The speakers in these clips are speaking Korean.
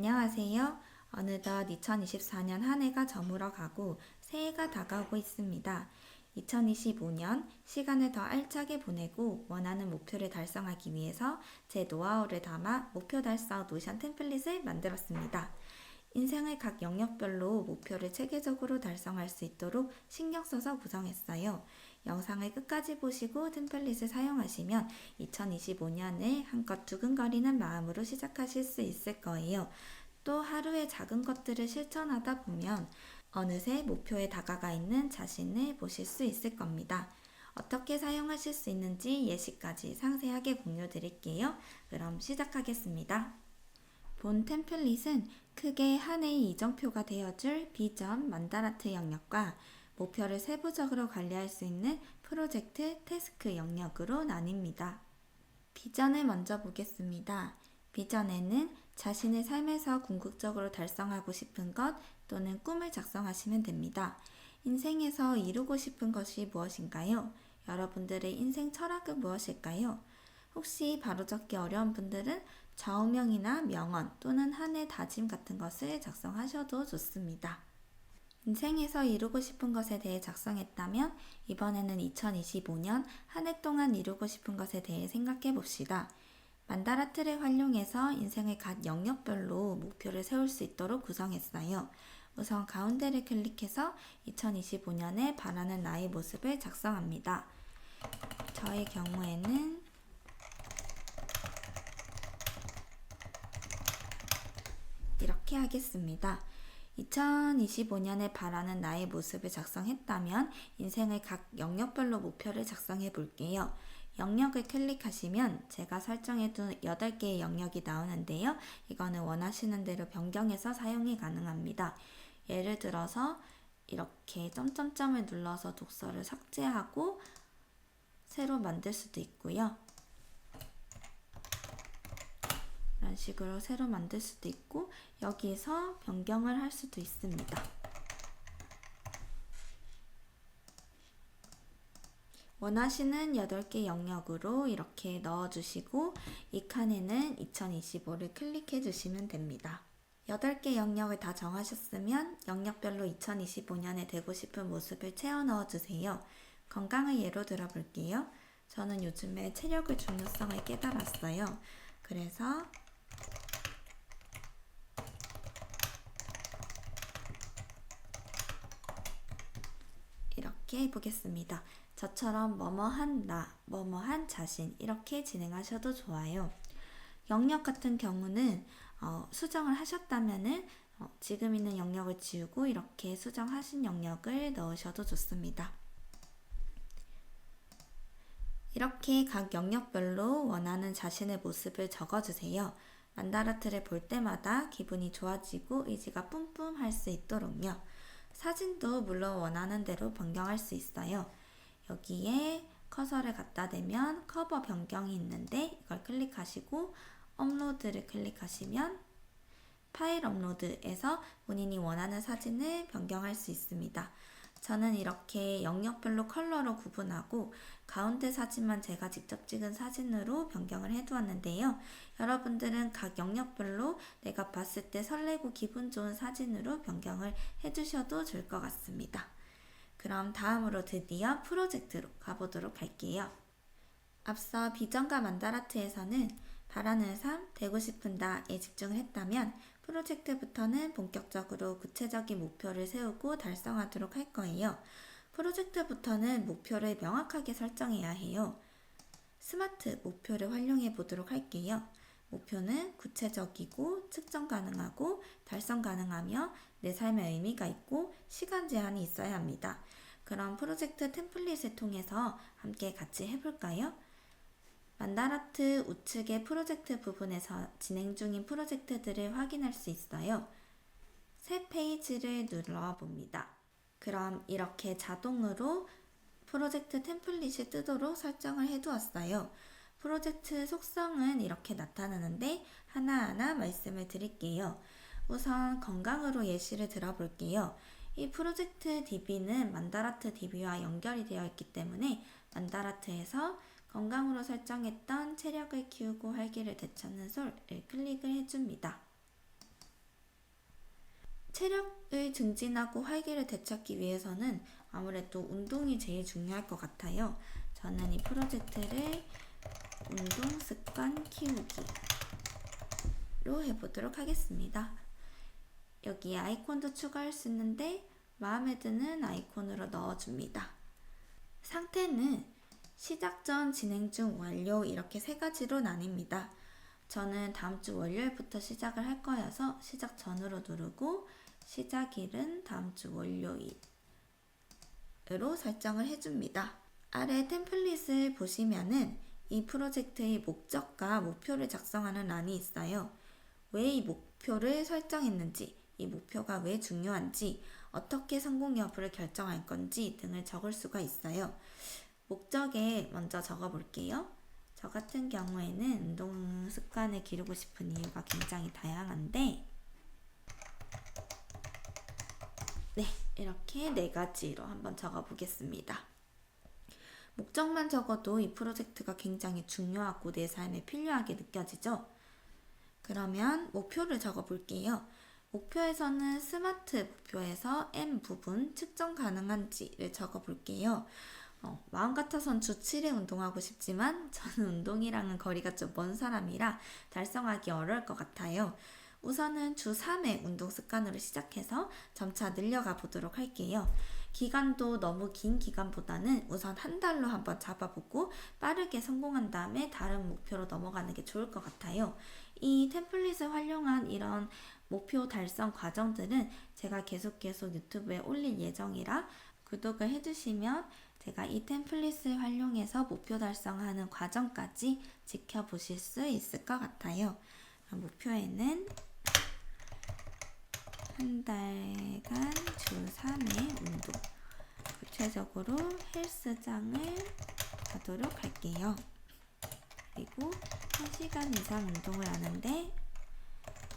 안녕하세요. 어느덧 2024년 한 해가 저물어 가고 새해가 다가오고 있습니다. 2025년 시간을 더 알차게 보내고 원하는 목표를 달성하기 위해서 제 노하우를 담아 목표 달성 노션 템플릿을 만들었습니다. 인생의 각 영역별로 목표를 체계적으로 달성할 수 있도록 신경 써서 구성했어요. 영상을 끝까지 보시고 템플릿을 사용하시면 2025년을 한껏 두근거리는 마음으로 시작하실 수 있을 거예요. 또 하루의 작은 것들을 실천하다 보면 어느새 목표에 다가가 있는 자신을 보실 수 있을 겁니다. 어떻게 사용하실 수 있는지 예시까지 상세하게 공유 드릴게요. 그럼 시작하겠습니다. 본 템플릿은 크게 한 해의 이정표가 되어줄 비전 만다라트 영역과 목표를 세부적으로 관리할 수 있는 프로젝트 태스크 영역으로 나뉩니다. 비전을 먼저 보겠습니다. 비전에는 자신의 삶에서 궁극적으로 달성하고 싶은 것 또는 꿈을 작성하시면 됩니다. 인생에서 이루고 싶은 것이 무엇인가요? 여러분들의 인생 철학은 무엇일까요? 혹시 바로잡기 어려운 분들은 좌우명이나 명언 또는 한 해 다짐 같은 것을 작성하셔도 좋습니다. 인생에서 이루고 싶은 것에 대해 작성했다면 이번에는 2025년 한 해 동안 이루고 싶은 것에 대해 생각해 봅시다. 만다라트를 활용해서 인생의 각 영역별로 목표를 세울 수 있도록 구성했어요. 우선 가운데를 클릭해서 2025년에 바라는 나의 모습을 작성합니다. 저의 경우에는 이렇게 하겠습니다. 2025년에 바라는 나의 모습을 작성했다면 인생의 각 영역별로 목표를 작성해 볼게요. 영역을 클릭하시면 제가 설정해둔 8개의 영역이 나오는데요. 이거는 원하시는 대로 변경해서 사용이 가능합니다. 예를 들어서 이렇게 점점점을 눌러서 독서를 삭제하고 새로 만들 수도 있고요. 이런 식으로 새로 만들 수도 있고 여기서 변경을 할 수도 있습니다. 원하시는 8개 영역으로 이렇게 넣어주시고 이 칸에는 2025를 클릭해 주시면 됩니다. 8개 영역을 다 정하셨으면 영역별로 2025년에 되고 싶은 모습을 채워 넣어 주세요. 건강을 예로 들어 볼게요. 저는 요즘에 체력의 중요성을 깨달았어요. 그래서 이렇게 해보겠습니다. 저처럼 뭐뭐한 나, 뭐뭐한 자신 이렇게 진행하셔도 좋아요. 영역 같은 경우는 어, 수정을 하셨다면은 어, 지금 있는 영역을 지우고 이렇게 수정하신 영역을 넣으셔도 좋습니다. 이렇게 각 영역별로 원하는 자신의 모습을 적어주세요. 만다라트를 볼 때마다 기분이 좋아지고 의지가 뿜뿜할 수 있도록요. 사진도 물론 원하는 대로 변경할 수 있어요. 여기에 커서를 갖다 대면 커버 변경이 있는데 이걸 클릭하시고 업로드를 클릭하시면 파일 업로드에서 본인이 원하는 사진을 변경할 수 있습니다. 저는 이렇게 영역별로 컬러로 구분하고 가운데 사진만 제가 직접 찍은 사진으로 변경을 해두었는데요. 여러분들은 각 영역별로 내가 봤을 때 설레고 기분 좋은 사진으로 변경을 해주셔도 좋을 것 같습니다. 그럼 다음으로 드디어 프로젝트로 가보도록 할게요. 앞서 비전과 만다라트에서는 바라는 삶, 되고 싶은 나에 집중을 했다면 프로젝트부터는 본격적으로 구체적인 목표를 세우고 달성하도록 할 거예요. 프로젝트부터는 목표를 명확하게 설정해야 해요. 스마트 목표를 활용해 보도록 할게요. 목표는 구체적이고 측정 가능하고 달성 가능하며 내 삶에 의미가 있고 시간 제한이 있어야 합니다. 그럼 프로젝트 템플릿을 통해서 함께 같이 해볼까요? 만다라트 우측의 프로젝트 부분에서 진행 중인 프로젝트들을 확인할 수 있어요. 새 페이지를 눌러 봅니다. 그럼 이렇게 자동으로 프로젝트 템플릿이 뜨도록 설정을 해 두었어요. 프로젝트 속성은 이렇게 나타나는데 하나하나 말씀을 드릴게요. 우선 건강으로 예시를 들어볼게요. 이 프로젝트 DB는 만다라트 DB와 연결이 되어 있기 때문에 만다라트에서 건강으로 설정했던 체력을 키우고 활기를 되찾는 솔을 클릭을 해줍니다. 체력을 증진하고 활기를 되찾기 위해서는 아무래도 운동이 제일 중요할 것 같아요. 저는 이 프로젝트를 운동 습관 키우기로 해보도록 하겠습니다. 여기 아이콘도 추가할 수 있는데 마음에 드는 아이콘으로 넣어줍니다. 상태는 시작 전, 진행 중, 완료 이렇게 세 가지로 나뉩니다. 저는 다음 주 월요일부터 시작을 할 거여서 시작 전으로 누르고 시작일은 다음 주 월요일으로 설정을 해줍니다. 아래 템플릿을 보시면은 이 프로젝트의 목적과 목표를 작성하는 란이 있어요. 왜 이 목표를 설정했는지, 이 목표가 왜 중요한지, 어떻게 성공 여부를 결정할 건지 등을 적을 수가 있어요. 목적에 먼저 적어 볼게요. 저 같은 경우에는 운동 습관을 기르고 싶은 이유가 굉장히 다양한데, 네, 이렇게 네 가지로 한번 적어 보겠습니다. 목적만 적어도 이 프로젝트가 굉장히 중요하고 내 삶에 필요하게 느껴지죠? 그러면 목표를 적어 볼게요. 목표에서는 스마트 목표에서 M 부분 측정 가능한지를 적어 볼게요. 어, 마음 같아선 주 7회 운동하고 싶지만 저는 운동이랑은 거리가 좀 먼 사람이라 달성하기 어려울 것 같아요. 우선은 주 3회 운동 습관으로 시작해서 점차 늘려가 보도록 할게요. 기간도 너무 긴 기간보다는 우선 한 달로 한번 잡아보고 빠르게 성공한 다음에 다른 목표로 넘어가는 게 좋을 것 같아요. 이 템플릿을 활용한 이런 목표 달성 과정들은 제가 계속 계속 유튜브에 올릴 예정이라 구독을 해주시면 제가 이 템플릿을 활용해서 목표 달성하는 과정까지 지켜보실 수 있을 것 같아요. 목표에는 한 달간 주 3회 운동. 구체적으로 헬스장을 가도록 할게요. 그리고 1시간 이상 운동을 하는데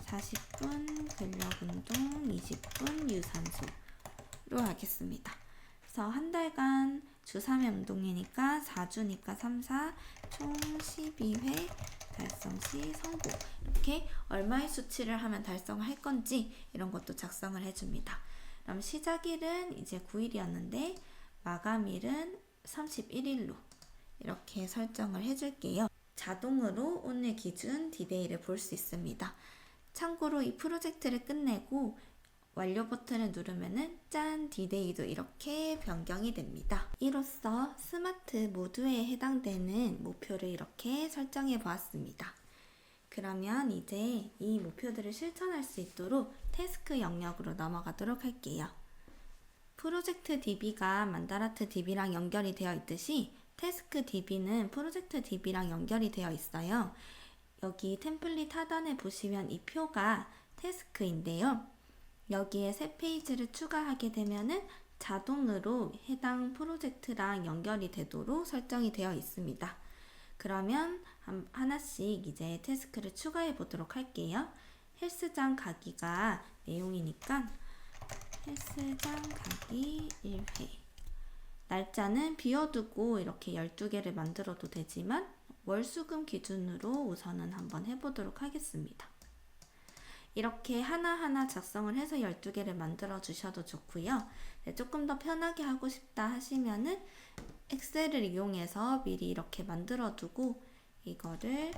40분 근력 운동, 20분 유산소로 하겠습니다. 그래서 한 달간 주 3회 운동이니까 4주니까 3, 4, 총 12회 달성 시 성공. 이렇게 얼마의 수치를 하면 달성할 건지 이런 것도 작성을 해줍니다. 그럼 시작일은 이제 9일이었는데 마감일은 31일로 이렇게 설정을 해줄게요. 자동으로 오늘 기준 디데이를 볼 수 있습니다. 참고로 이 프로젝트를 끝내고 완료 버튼을 누르면은 짠 디데이도 이렇게 변경이 됩니다. 이로써 스마트 모두에 해당되는 목표를 이렇게 설정해 보았습니다. 그러면 이제 이 목표들을 실천할 수 있도록 태스크 영역으로 넘어가도록 할게요. 프로젝트 DB가 만다라트 DB랑 연결이 되어 있듯이 태스크 DB는 프로젝트 DB랑 연결이 되어 있어요. 여기 템플릿 하단에 보시면 이 표가 태스크인데요. 여기에 새 페이지를 추가하게 되면은 자동으로 해당 프로젝트랑 연결이 되도록 설정이 되어 있습니다. 그러면 하나씩 이제 태스크를 추가해 보도록 할게요. 헬스장 가기가 내용이니까 헬스장 가기 1회 날짜는 비워두고 이렇게 12개를 만들어도 되지만 월수금 기준으로 우선은 한번 해보도록 하겠습니다. 이렇게 하나하나 작성을 해서 12개를 만들어 주셔도 좋고요. 네, 조금 더 편하게 하고 싶다 하시면은 엑셀을 이용해서 미리 이렇게 만들어 두고 이거를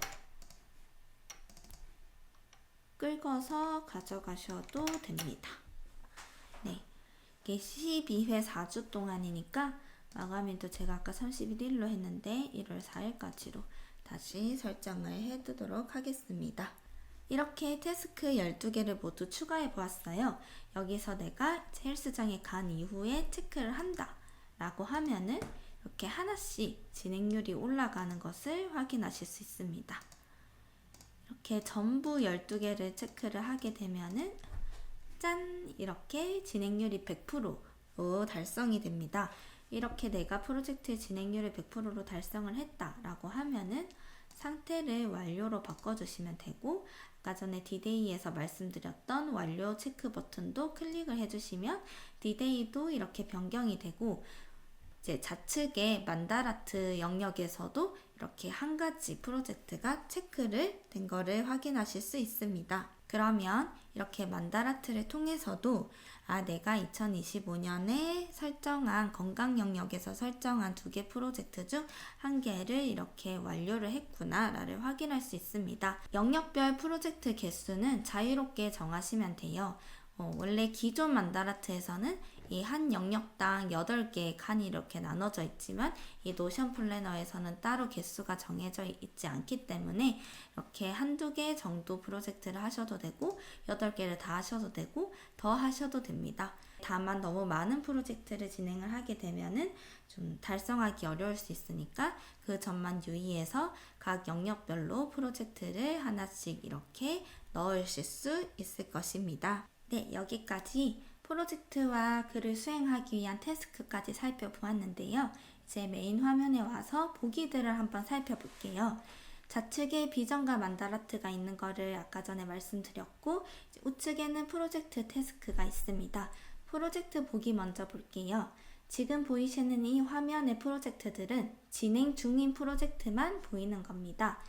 긁어서 가져가셔도 됩니다. 네. 이게 12회 4주 동안이니까 마감일도 제가 아까 31일로 했는데 1월 4일까지로 다시 설정을 해 두도록 하겠습니다. 이렇게 태스크 12개를 모두 추가해 보았어요. 여기서 내가 헬스장에 간 이후에 체크를 한다 라고 하면은 이렇게 하나씩 진행률이 올라가는 것을 확인하실 수 있습니다. 이렇게 전부 12개를 체크를 하게 되면은 짠! 이렇게 진행률이 100%로 달성이 됩니다. 이렇게 내가 프로젝트의 진행률을 100%로 달성을 했다라고 하면은 상태를 완료로 바꿔주시면 되고 아까 전에 디데이에서 말씀드렸던 완료 체크 버튼도 클릭을 해주시면 디데이도 이렇게 변경이 되고 이제 좌측에 만다라트 영역에서도 이렇게 한 가지 프로젝트가 체크를 된 거를 확인하실 수 있습니다. 그러면 이렇게 만다라트를 통해서도 아, 내가 2025년에 설정한 건강 영역에서 설정한 두 개 프로젝트 중 한 개를 이렇게 완료를 했구나를 확인할 수 있습니다. 영역별 프로젝트 개수는 자유롭게 정하시면 돼요. 어, 원래 기존 만다라트에서는 이 한 영역당 8개의 칸이 이렇게 나눠져 있지만 이 노션 플래너에서는 따로 개수가 정해져 있지 않기 때문에 이렇게 한두 개 정도 프로젝트를 하셔도 되고 8개를 다 하셔도 되고 더 하셔도 됩니다. 다만 너무 많은 프로젝트를 진행을 하게 되면은 좀 달성하기 어려울 수 있으니까 그 점만 유의해서 각 영역별로 프로젝트를 하나씩 이렇게 넣으실 수 있을 것입니다. 네, 여기까지 프로젝트와 그를 수행하기 위한 태스크까지 살펴보았는데요. 이제 메인 화면에 와서 보기들을 한번 살펴볼게요. 좌측에 비전과 만다라트가 있는 거를 아까 전에 말씀드렸고 우측에는 프로젝트 태스크가 있습니다. 프로젝트 보기 먼저 볼게요. 지금 보이시는 이 화면의 프로젝트들은 진행 중인 프로젝트만 보이는 겁니다.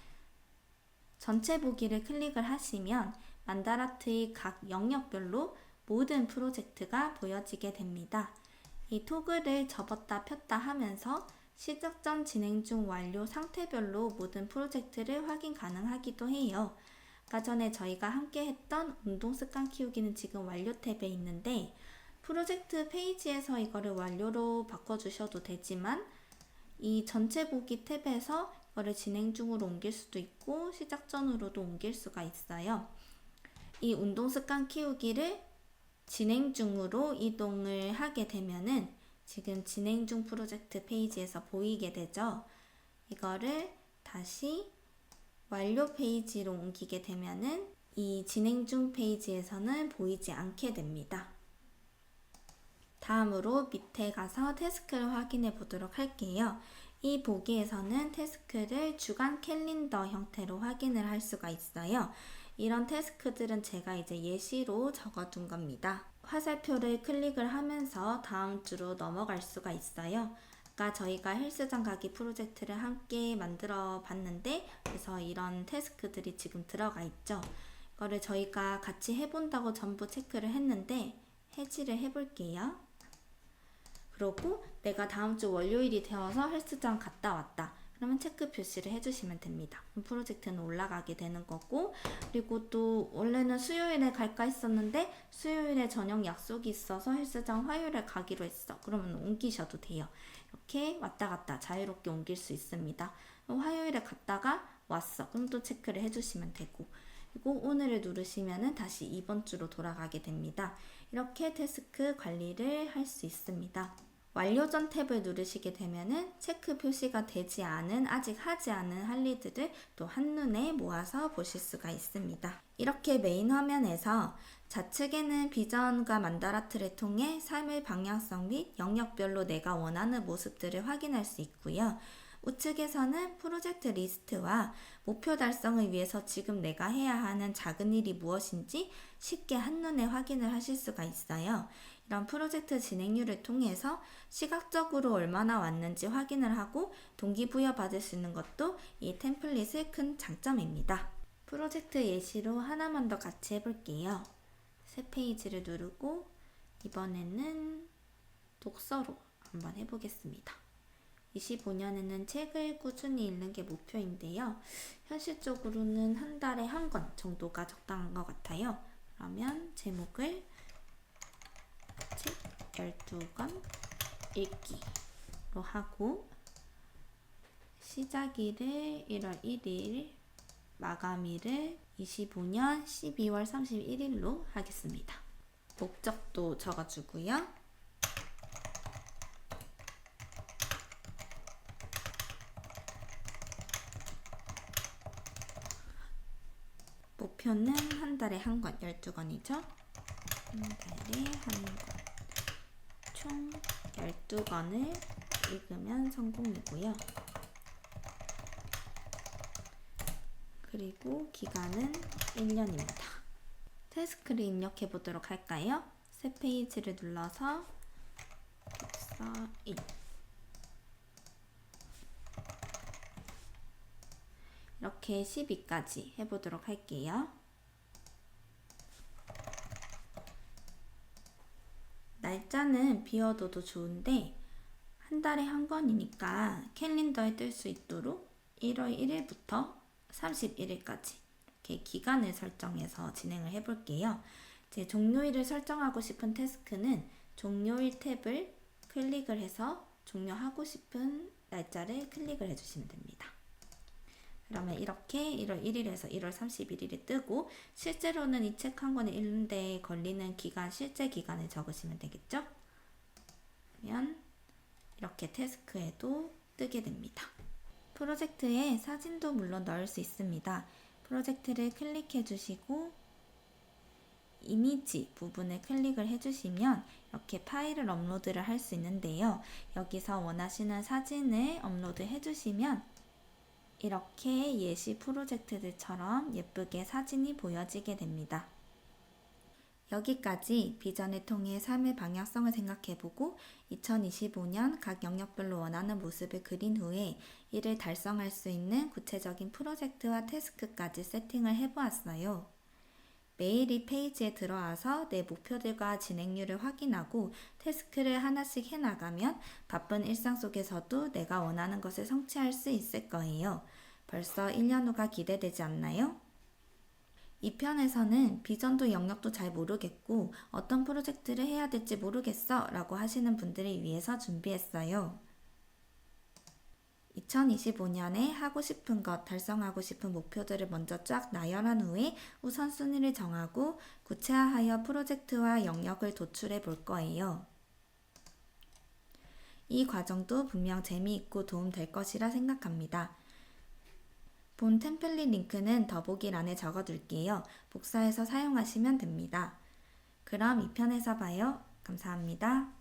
전체 보기를 클릭을 하시면 만다라트의 각 영역별로 모든 프로젝트가 보여지게 됩니다. 이 토글을 접었다 폈다 하면서 시작 전 진행 중 완료 상태별로 모든 프로젝트를 확인 가능하기도 해요. 아까 전에 저희가 함께 했던 운동 습관 키우기는 지금 완료 탭에 있는데 프로젝트 페이지에서 이거를 완료로 바꿔주셔도 되지만 이 전체 보기 탭에서 이거를 진행 중으로 옮길 수도 있고 시작 전으로도 옮길 수가 있어요. 이 운동 습관 키우기를 진행 중으로 이동을 하게 되면은 지금 진행 중 프로젝트 페이지에서 보이게 되죠. 이거를 다시 완료 페이지로 옮기게 되면은 이 진행 중 페이지에서는 보이지 않게 됩니다. 다음으로 밑에 가서 태스크를 확인해 보도록 할게요. 이 보기에서는 태스크를 주간 캘린더 형태로 확인을 할 수가 있어요. 이런 태스크들은 제가 이제 예시로 적어둔 겁니다. 화살표를 클릭을 하면서 다음 주로 넘어갈 수가 있어요. 아까 저희가 헬스장 가기 프로젝트를 함께 만들어 봤는데 그래서 이런 태스크들이 지금 들어가 있죠. 이거를 저희가 같이 해본다고 전부 체크를 했는데 해지를 해볼게요. 그러고 내가 다음 주 월요일이 되어서 헬스장 갔다 왔다. 그러면 체크 표시를 해주시면 됩니다. 프로젝트는 올라가게 되는 거고 그리고 또 원래는 수요일에 갈까 했었는데 수요일에 저녁 약속이 있어서 헬스장 화요일에 가기로 했어. 그러면 옮기셔도 돼요. 이렇게 왔다 갔다 자유롭게 옮길 수 있습니다. 화요일에 갔다가 왔어. 그럼 또 체크를 해주시면 되고 그리고 오늘을 누르시면은 다시 이번 주로 돌아가게 됩니다. 이렇게 태스크 관리를 할 수 있습니다. 완료 전 탭을 누르시게 되면은 체크 표시가 되지 않은 아직 하지 않은 할 일들을 또 한눈에 모아서 보실 수가 있습니다. 이렇게 메인 화면에서 좌측에는 비전과 만다라트를 통해 삶의 방향성 및 영역별로 내가 원하는 모습들을 확인할 수 있고요. 우측에서는 프로젝트 리스트와 목표 달성을 위해서 지금 내가 해야 하는 작은 일이 무엇인지 쉽게 한눈에 확인을 하실 수가 있어요. 이런 프로젝트 진행률을 통해서 시각적으로 얼마나 왔는지 확인을 하고 동기부여 받을 수 있는 것도 이 템플릿의 큰 장점입니다. 프로젝트 예시로 하나만 더 같이 해볼게요. 새 페이지를 누르고 이번에는 독서로 한번 해보겠습니다. 25년에는 책을 꾸준히 읽는 게 목표인데요. 현실적으로는 한 달에 한 권 정도가 적당한 것 같아요. 그러면 제목을 책 12권 읽기로 하고 시작일을 1월 1일 마감일을 25년 12월 31일로 하겠습니다. 목적도 적어주고요. 목표는 한 달에 한 권, 12권이죠. 한 달에 한 권. 총 12권을 읽으면 성공이고요. 그리고 기간은 1년입니다. 태스크를 입력해 보도록 할까요? 새 페이지를 눌러서 독서 1 이렇게 12까지 해보도록 할게요. 날짜는 비워둬도 좋은데 한 달에 한 번이니까 캘린더에 뜰 수 있도록 1월 1일부터 31일까지 이렇게 기간을 설정해서 진행을 해볼게요. 제 종료일을 설정하고 싶은 태스크는 종료일 탭을 클릭을 해서 종료하고 싶은 날짜를 클릭을 해주시면 됩니다. 그러면 이렇게 1월 1일에서 1월 31일이 뜨고 실제로는 이 책 한 권을 읽는데 걸리는 기간, 실제 기간을 적으시면 되겠죠? 그러면 이렇게 태스크에도 뜨게 됩니다. 프로젝트에 사진도 물론 넣을 수 있습니다. 프로젝트를 클릭해 주시고 이미지 부분을 클릭을 해주시면 이렇게 파일을 업로드를 할 수 있는데요. 여기서 원하시는 사진을 업로드 해주시면 이렇게 예시 프로젝트들처럼 예쁘게 사진이 보여지게 됩니다. 여기까지 비전을 통해 삶의 방향성을 생각해보고 2025년 각 영역별로 원하는 모습을 그린 후에 이를 달성할 수 있는 구체적인 프로젝트와 태스크까지 세팅을 해보았어요. 매일 이 페이지에 들어와서 내 목표들과 진행률을 확인하고 태스크를 하나씩 해나가면 바쁜 일상 속에서도 내가 원하는 것을 성취할 수 있을 거예요. 벌써 1년 후가 기대되지 않나요? 이 편에서는 비전도 영역도 잘 모르겠고 어떤 프로젝트를 해야 될지 모르겠어 라고 하시는 분들을 위해서 준비했어요. 2025년에 하고 싶은 것, 달성하고 싶은 목표들을 먼저 쫙 나열한 후에 우선순위를 정하고 구체화하여 프로젝트와 영역을 도출해 볼 거예요. 이 과정도 분명 재미있고 도움될 것이라 생각합니다. 본 템플릿 링크는 더보기란에 적어둘게요. 복사해서 사용하시면 됩니다. 그럼 2편에서 봐요. 감사합니다.